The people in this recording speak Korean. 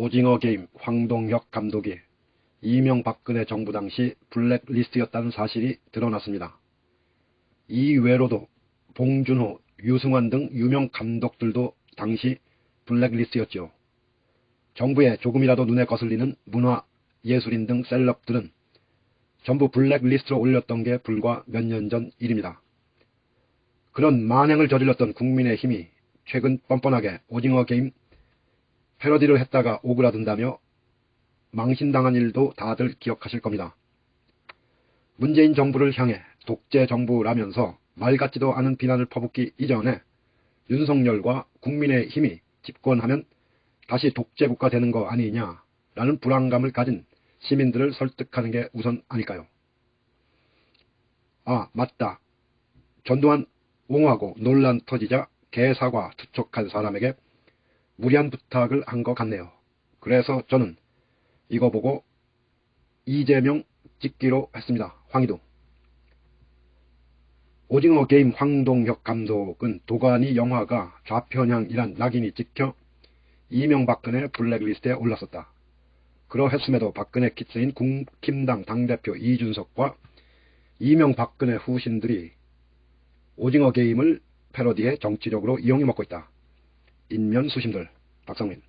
오징어 게임 황동혁 감독이 이명박근혜 정부 당시 블랙리스트였다는 사실이 드러났습니다. 이외로도 봉준호, 유승환 등 유명 감독들도 당시 블랙리스트였죠. 정부에 조금이라도 눈에 거슬리는 문화, 예술인 등 셀럽들은 전부 블랙리스트로 올렸던 게 불과 몇 년 전 일입니다. 그런 만행을 저질렀던 국민의힘이 최근 뻔뻔하게 오징어 게임 패러디를 했다가 오그라든다며 망신당한 일도 다들 기억하실 겁니다. 문재인 정부를 향해 독재 정부라면서 말 같지도 않은 비난을 퍼붓기 이전에 윤석열과 국민의 힘이 집권하면 다시 독재국가 되는 거 아니냐라는 불안감을 가진 시민들을 설득하는 게 우선 아닐까요? 아, 맞다. 전두환 옹호하고 논란 터지자 개사과 투척한 사람에게 무리한 부탁을 한 것 같네요. 그래서 저는 이거 보고 이재명 찍기로 했습니다. 황희도. 오징어 게임 황동혁 감독은 도가니 영화가 좌편향이란 낙인이 찍혀 이명박근혜 블랙리스트에 올랐었다. 그러했음에도 박근혜 키스인 국힘당 당대표 이준석과 이명박근혜 후신들이 오징어 게임을 패러디해 정치적으로 이용해 먹고 있다. 인면 수심들 박성민